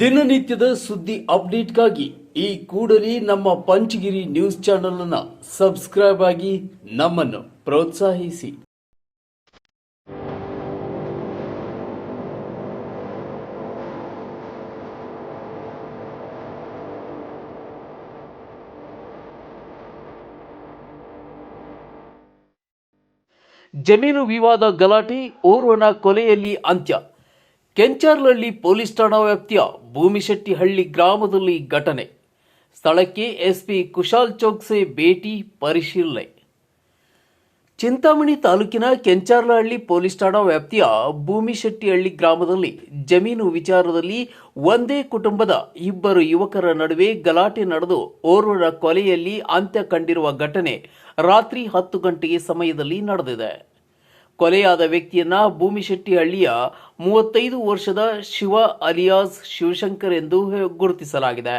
ದಿನನಿತ್ಯದ ಸುದ್ದಿ ಅಪ್ಡೇಟ್ಗಾಗಿ ಈ ಕೂಡಲೇ ನಮ್ಮ ಪಂಚಗಿರಿ ನ್ಯೂಸ್ ಚಾನೆಲ್ ಅನ್ನು ಸಬ್ಸ್ಕ್ರೈಬ್ ಆಗಿ ನಮ್ಮನ್ನು ಪ್ರೋತ್ಸಾಹಿಸಿ. ಜಮೀನು ವಿವಾದ ಗಲಾಟೆ, ಓರ್ವನ ಕೊಲೆಯಲ್ಲಿ ಅಂತ್ಯ. ಕೆಂಚಾರ್ಲಹಳ್ಳಿ ಪೊಲೀಸ್ ಠಾಣಾ ವ್ಯಾಪ್ತಿಯ ಭೂಮಿಶೆಟ್ಟಿಹಳ್ಳಿ ಗ್ರಾಮದಲ್ಲಿ ಘಟನೆ. ಸ್ಥಳಕ್ಕೆ ಎಸ್ಪಿ ಕುಶಾಲ್ ಚೌಕ್ಸೆ ಭೇಟಿ, ಪರಿಶೀಲನೆ. ಚಿಂತಾಮಣಿ ತಾಲೂಕಿನ ಕೆಂಚಾರ್ಲಹಳ್ಳಿ ಪೊಲೀಸ್ ಠಾಣಾ ವ್ಯಾಪ್ತಿಯ ಭೂಮಿಶೆಟ್ಟಿಹಳ್ಳಿ ಗ್ರಾಮದಲ್ಲಿ ಜಮೀನು ವಿಚಾರದಲ್ಲಿ ಒಂದೇ ಕುಟುಂಬದ ಇಬ್ಬರು ಯುವಕರ ನಡುವೆ ಗಲಾಟೆ ನಡೆದು ಓರ್ವರ ಕೊಲೆಯಲ್ಲಿ ಅಂತ್ಯ ಕಂಡಿರುವ ಘಟನೆ ರಾತ್ರಿ ಹತ್ತು ಗಂಟೆಗೆ ಸಮಯದಲ್ಲಿ ನಡೆದಿದೆ. ಕೊಲೆಯಾದ ವ್ಯಕ್ತಿಯನ್ನ ಭೂಮಿಶೆಟ್ಟಿಹಳ್ಳಿಯ ಮೂವತ್ತೈದು ವರ್ಷದ ಶಿವ ಅಲಿಯಾಸ್ ಶಿವಶಂಕರ್ ಎಂದು ಗುರುತಿಸಲಾಗಿದೆ.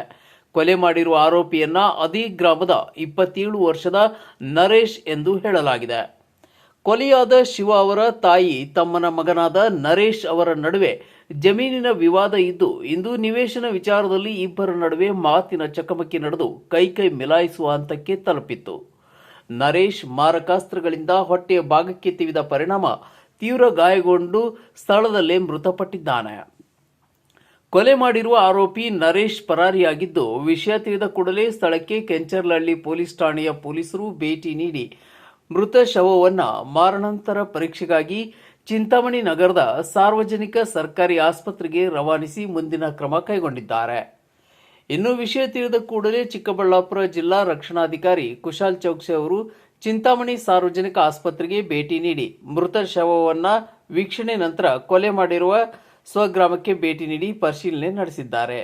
ಕೊಲೆ ಮಾಡಿರುವ ಆರೋಪಿಯನ್ನ ಅದೇ ಗ್ರಾಮದ ಇಪ್ಪತ್ತೇಳು ವರ್ಷದ ನರೇಶ್ ಎಂದು ಹೇಳಲಾಗಿದೆ. ಕೊಲೆಯಾದ ಶಿವ ಅವರ ತಾಯಿ ತಮ್ಮನ ಮಗನಾದ ನರೇಶ್ ಅವರ ನಡುವೆ ಜಮೀನಿನ ವಿವಾದ ಇದ್ದು, ಇಂದು ನಿವೇಶನ ವಿಚಾರದಲ್ಲಿ ಇಬ್ಬರ ನಡುವೆ ಮಾತಿನ ಚಕಮಕಿ ನಡೆದು ಕೈಕೈ ಮಿಲಾಯಿಸುವ ಹಂತಕ್ಕೆ ತಲುಪಿತ್ತು. ನರೇಶ್ ಮಾರಕಾಸ್ತ್ರಗಳಿಂದ ಹೊಟ್ಟೆಯ ಭಾಗಕ್ಕೆ ತಿವಿದ ಪರಿಣಾಮ ತೀವ್ರ ಗಾಯಗೊಂಡು ಸ್ಥಳದಲ್ಲೇ ಮೃತಪಟ್ಟಿದ್ದಾನೆ. ಕೊಲೆ ಮಾಡಿರುವ ಆರೋಪಿ ನರೇಶ್ ಪರಾರಿಯಾಗಿದ್ದು, ವಿಷಯ ತಿಳಿದ ಕೂಡಲೇ ಸ್ಥಳಕ್ಕೆ ಕೆಂಚರ್ಲಹಳ್ಳಿ ಪೊಲೀಸ್ ಠಾಣೆಯ ಪೊಲೀಸರು ಭೇಟಿ ನೀಡಿ ಮೃತ ಶವವನ್ನು ಮಾರಣಾಂತರ ಪರೀಕ್ಷೆಗಾಗಿ ಚಿಂತಾಮಣಿ ನಗರದ ಸಾರ್ವಜನಿಕ ಸರ್ಕಾರಿ ಆಸ್ಪತ್ರೆಗೆ ರವಾನಿಸಿ ಮುಂದಿನ ಕ್ರಮ ಕೈಗೊಂಡಿದ್ದಾರೆ. ಇನ್ನು ವಿಷಯ ತಿಳಿದ ಕೂಡಲೇ ಚಿಕ್ಕಬಳ್ಳಾಪುರ ಜಿಲ್ಲಾ ರಕ್ಷಣಾಧಿಕಾರಿ ಕುಶಾಲ್ ಚೌಕ್ಸಿ ಅವರು ಚಿಂತಾಮಣಿ ಸಾರ್ವಜನಿಕ ಆಸ್ಪತ್ರೆಗೆ ಭೇಟಿ ನೀಡಿ ಮೃತ ಶವವನ್ನ ವೀಕ್ಷಣೆ ನಂತರ ಕೊಲೆ ಮಾಡಿರುವ ಸ್ವಗ್ರಾಮಕ್ಕೆ ಭೇಟಿ ನೀಡಿ ಪರಿಶೀಲನೆ ನಡೆಸಿದ್ದಾರೆ.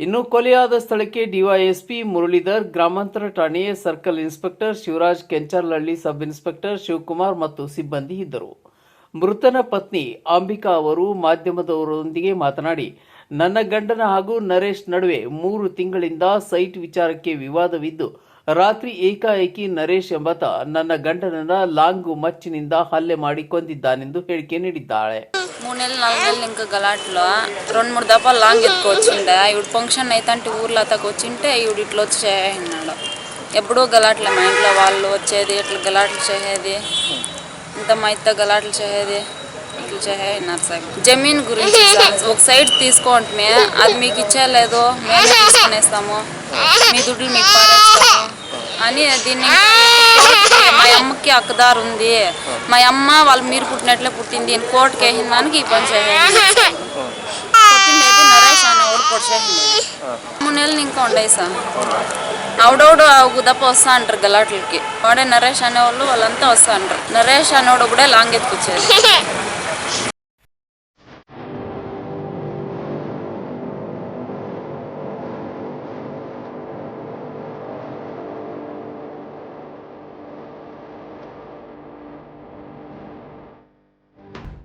ಇನ್ನು ಕೊಲೆಯಾದ ಸ್ಥಳಕ್ಕೆ ಡಿವೈಎಸ್ಪಿ ಮುರಳೀಧರ್, ಗ್ರಾಮಾಂತರ ಠಾಣೆಯ circle inspector Shivaraj Kencharlahalli sub inspector Shivakumar ಮತ್ತು ಸಿಬ್ಬಂದಿ ಇದ್ದರು. ಮೃತನ ಪತ್ನಿ ಅಂಬಿಕಾ ಅವರು ಮಾಧ್ಯಮದವರೊಂದಿಗೆ ಮಾತನಾಡಿ ನನ್ನ ಗಂಡನ ಹಾಗೂ ನರೇಶ್ ನಡುವೆ ಮೂರು ತಿಂಗಳಿಂದ ಸೈಟ್ ವಿಚಾರಕ್ಕೆ ವಿವಾದವಿದ್ದು, ರಾತ್ರಿ ಏಕಾಏಕಿ ನರೇಶ್ ಎಂಬತ ನನ್ನ ಗಂಡನನ್ನ ಲಾಂಗ್ ಮಚ್ಚಿನಿಂದ ಹಲ್ಲೆ ಮಾಡಿ ಕೊಂದಿದ್ದಾನೆಂದು ಹೇಳಿಕೆ ನೀಡಿದ್ದಾಳೆ. ಮೂನೆಲ್ ನಾಲ್ಕಲ್ಲಿ ನಿಮ್ಗೆ ಗಲಾಟ್ಲ. ರೊಂಡ್ ಮೂರು ದಪ್ಪ ಲಾಂಗ್ ಇದ್ ಕೋಚಿಂದ ಇವ್ಡು ಫಂಕ್ಷನ್ ಐತಂಟಿ ಊರ್ಲಾತ ಕೋಚಿಂಟೆ ಇವ್ಡು ಇಟ್ಲು ಚೇ ಹಿನ್ನಾಳ ಎಪ್ಪಡೂ ಗಲಾಟ್ಲ ಮೈಂಡ್ಲ ವಾಲ್ ವಚ್ಚೇದಿ ಇಟ್ಲು ಗಲಾಟ್ಲು ಚೆಹೇದಿ ಇಂಥ ಮೈತ ಗಲಾಟ್ಲು ಚೆಹೇದಿ ఇట్లా సార్ జమీన్ గురించి ఒక సైడ్ తీసుకోంటే అది మీకు ఇచ్చేయలేదు మేము తీసుకునేస్తాము. మీ దుడ్లు మీకు పారేస్తాము. అని దీన్ని మా అమ్మకి అక్కదారు ఉంది. మా అమ్మ వాళ్ళు మీరు పుట్టినట్లే పుట్టింది. నేను కోర్టుకి వేసిన దానికి ఈ పని చేయాలి పుట్టిండేది నరేష్ అనేవాడు పొడి చేసింది మూడు నెలలు ఇంకా ఉండయి సార్. ఆవిడోడు దప్ప వస్తా అంటారు గలాట్లకి. వాడే నరేష్ అనేవాళ్ళు వాళ్ళంతా వస్తా అంటారు. నరేష్ అనేవాడు ఒకడే లాంగ్ ఎత్తుకొచ్చారు